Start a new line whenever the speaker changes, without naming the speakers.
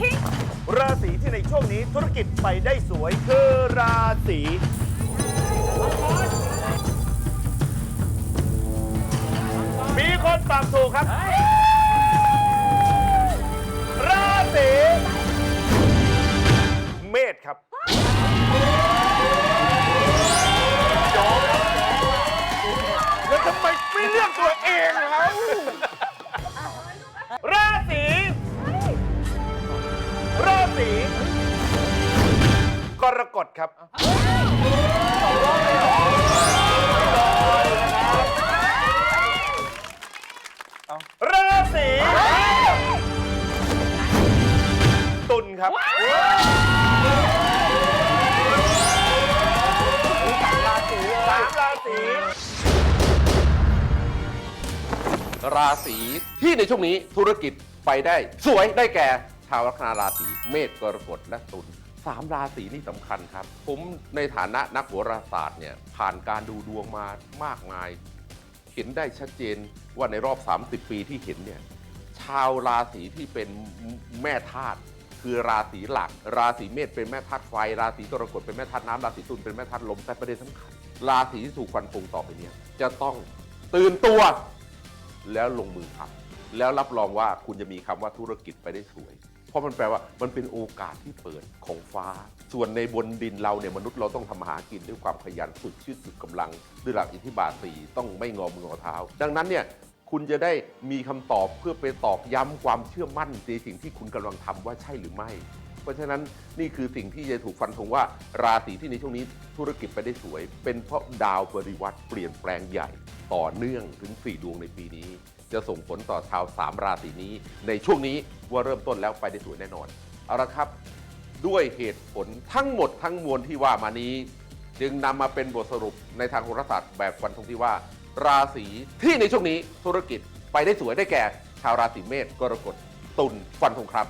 ทิ้ง
ราศีที่ในช่วงนี้ธุรกิจไปได้สวยคือราศีมีคนตอบถูกครับ ราศีเมษครับยอมครับแล้วทำไมไม่เลือกตัวเองครับ ราศีกรกฎครับ ราศีตุลครับ สามราศี
ราศีที่ในช่วงนี้ธุรกิจไปได้ สวยได้แก่ ชาวลัคนาราศีเมษกรกฎและตุลสามราศีนี่สำคัญครับ ผมในฐานะนักโหราศาสตร์เนี่ยผ่านการดูดวงมามากมาย เห็นได้ชัดเจนว่าในรอบ 30 ปีที่เห็นเนี่ยชาวราศีที่เป็นแม่ธาตุคือราศีหลัก ราศีเมษเป็นแม่ธาตุไฟ ราศีกรกฎเป็นแม่ธาตุน้ำราศีตุลเป็นแม่ธาตุลมแต่ประเด็นสำคัญราศีที่ถูกฟันธงต่อไปเนี่ยจะต้องตื่นตัวแล้วลงมือทำ แล้วรับรองว่าคุณจะมีคำว่าธุรกิจไปได้สวย เพราะมันแปลว่ามันเป็นโอกาสที่เปิดของฟ้า ส่วนในบนดินเราเนี่ยมนุษย์เราต้องทำมาหากินด้วยความขยันฝึกชื่อฝึกกำลังด้วยหลักอิทธิบาทสีต้องไม่งอมืองอเท้า ดังนั้นเนี่ยคุณจะได้มีคำตอบเพื่อไปตอกย้ำความเชื่อมั่นในสิ่งที่คุณกำลังทำว่าใช่หรือไม่ เพราะฉะนั้นนี่คือสิ่งที่จะถูกฟันธงว่าราศีที่ในช่วงนี้ธุรกิจไปได้สวย เป็นเพราะดาวบริวัตรเปลี่ยนแปลงใหญ่ ต่อเนื่องถึง 4 ดวงในปีนี้ จะส่งผลต่อชาว3ราศีนี้ ในช่วงนี้ว่าเริ่มต้นแล้วไปได้สวยแน่นอน เอาละครับ ด้วยเหตุผลทั้งหมดทั้งมวลที่ว่ามานี้ จึงนำมาเป็นบทสรุปในทางโหราศาสตร์แบบฟันธงที่ว่า ราศีที่ในช่วงนี้ธุรกิจไปได้สวยได้แก่ ชาวราศีเมษกรกฎตุลฟันธงครับ